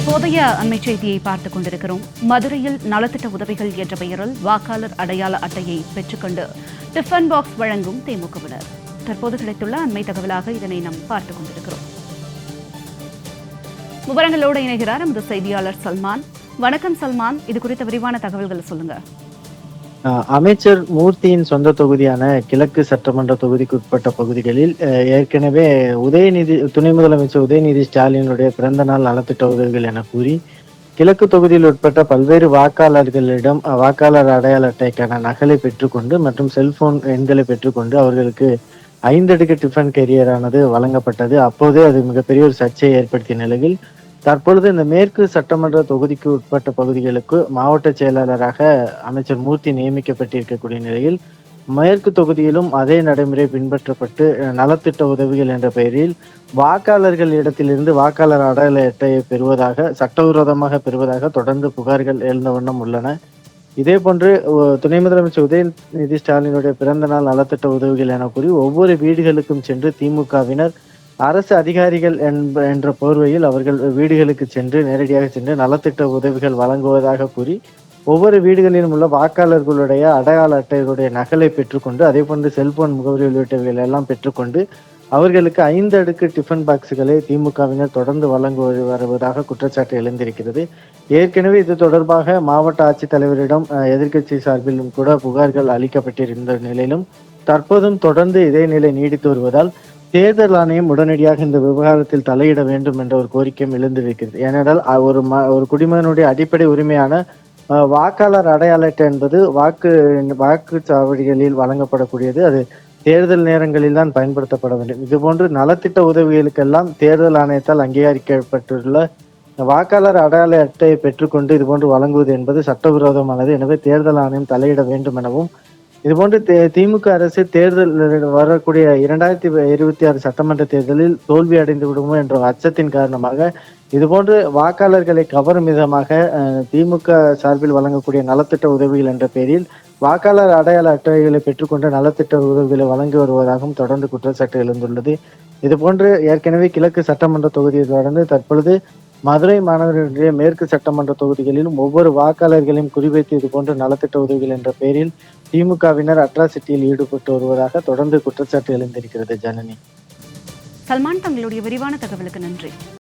தற்போதைய அண்மை செய்தியை பார்த்துக் கொண்டிருக்கிறோம். மதுரையில் நலத்திட்ட உதவிகள் என்ற பெயரில் வாக்காளர் அடையாள அட்டையை பெற்றுக்கொண்டு டிஃபன் பாக்ஸ் வழங்கும் திமுகவினர். தற்போது கிடைத்துள்ள அண்மை தகவலாக இதனை நாம் பார்த்துக் கொண்டிருக்கிறோம். விவரங்களோடு இணைகிறார் நமது செய்தியாளர் சல்மான். வணக்கம் சல்மான். இது குறித்த விரிவான தகவல்களை சொல்லுங்க. அமைச்சர் மூர்த்தியின் சொந்த தொகுதியான கிழக்கு சட்டமன்ற தொகுதிக்கு உட்பட்ட பகுதிகளில் ஏற்கனவே உதயநிதி துணை முதலமைச்சர் உதயநிதி ஸ்டாலினுடைய பிறந்த நாள் நலத்திட்ட உதவிகள் என கூறி கிழக்கு தொகுதியில் உட்பட்ட பல்வேறு வாக்காளர்களிடம் வாக்காளர் அடையாள அட்டைக்கான நகலை பெற்றுக்கொண்டு மற்றும் செல்போன் எண்களை பெற்றுக்கொண்டு அவர்களுக்கு ஐந்தடுக்கு டிஃபன் கெரியரானது வழங்கப்பட்டது. அப்போதே அது மிகப்பெரிய ஒரு சர்ச்சையை ஏற்படுத்திய நிலையில் தற்பொழுது இந்த மேற்கு சட்டமன்ற தொகுதிக்கு உட்பட்ட பகுதிகளுக்கு மாவட்ட செயலாளராக அமைச்சர் மூர்த்தி நியமிக்கப்பட்டிருக்கக்கூடிய நிலையில் மேற்கு தொகுதியிலும் அதே நடைமுறை பின்பற்றப்பட்டு நலத்திட்ட உதவிகள் என்ற பெயரில் வாக்காளர்கள் இடத்திலிருந்து வாக்காளர் அடையாள அட்டையை பெறுவதாக சட்டவிரோதமாக பெறுவதாக தொடர்ந்து புகார்கள் எழுந்த வண்ணம் உள்ளன. இதே போன்று துணை முதலமைச்சர் உதயநிதி ஸ்டாலினுடைய பிறந்த நாள் நலத்திட்ட உதவிகள் என கூறி ஒவ்வொரு வீடுகளுக்கும் சென்று திமுகவினர் அரசு அதிகாரிகள் என்ப என்ற போர்வையில் அவர்கள் வீடுகளுக்கு சென்று நேரடியாக சென்று நலத்திட்ட உதவிகள் வழங்குவதாக கூறி ஒவ்வொரு வீடுகளிலும் உள்ள வாக்காளர்களுடைய அடையாள அட்டைகளுடைய நகலை பெற்றுக்கொண்டு அதே போன்று செல்போன் முகவரி உள்ளிட்டவைகள் எல்லாம் பெற்றுக்கொண்டு அவர்களுக்கு ஐந்து அடுக்கு டிஃபன் பாக்ஸுகளை திமுகவினர் தொடர்ந்து வழங்கி வருவதாக குற்றச்சாட்டு எழுந்திருக்கிறது. ஏற்கனவே இது தொடர்பாக மாவட்ட ஆட்சித்தலைவரிடம் அஹ், எதிர்க்கட்சி சார்பிலும் கூட புகார்கள் அளிக்கப்பட்டிருந்த நிலையிலும் தற்போதும் தொடர்ந்து இதே நிலை நீடித்து வருவதால் தேர்தல் ஆணையம் உடனடியாக இந்த விவகாரத்தில் தலையிட வேண்டும் என்ற ஒரு கோரிக்கையும் எழுந்திருக்கிறது. ஏனென்றால் ஒரு ம ஒரு குடிமகனுடைய அடிப்படை உரிமையான வாக்காளர் அடையாள அட்டை என்பது வாக்கு வாக்குச்சாவடிகளில் வழங்கப்படக்கூடியது. அது தேர்தல் நேரங்களில் தான் பயன்படுத்தப்பட வேண்டும். இதுபோன்று நலத்திட்ட உதவிகளுக்கெல்லாம் தேர்தல் ஆணையத்தால் அங்கீகரிக்கப்பட்டுள்ள வாக்காளர் அடையாள அட்டையை பெற்றுக்கொண்டு இதுபோன்று வழங்குவது என்பது சட்டவிரோதமானது. எனவே தேர்தல் ஆணையம் தலையிட வேண்டும் எனவும் இதுபோன்று தே- திமுக அரசு தேர்தல் வரக்கூடிய இரண்டாயிரத்தி இருபத்தி ஆறு சட்டமன்ற தேர்தலில் தோல்வி அடைந்து விடுமோ என்ற அச்சத்தின் காரணமாக இதுபோன்று வாக்காளர்களை கவரும் விதமாக திமுக சார்பில் வழங்கக்கூடிய நலத்திட்ட உதவிகள் என்ற பெயரில் வாக்காளர் அடையாள அட்டைகளை பெற்றுக்கொண்டு நலத்திட்ட உதவிகளை வழங்கி வருவதாகவும் தொடர்ந்து குற்றச்சாட்டு எழுந்துள்ளது. இதுபோன்று ஏற்கனவே கிழக்கு சட்டமன்ற தொகுதியை தொடர்ந்து தற்பொழுது மதுரை மாநகரினுடைய மேற்கு சட்டமன்ற தொகுதிகளிலும் ஒவ்வொரு வாக்காளர்களையும் குறிவைத்து இது போன்ற நலத்திட்ட உதவிகள் என்ற பெயரில் திமுகவினர் அட்ராசிட்டியில் ஈடுபட்டு வருவதாக தொடர்ந்து குற்றச்சாட்டு எழுந்திருக்கிறது ஜனனி. சல்மான் தங்களுடைய விரிவான தகவலுக்கு நன்றி.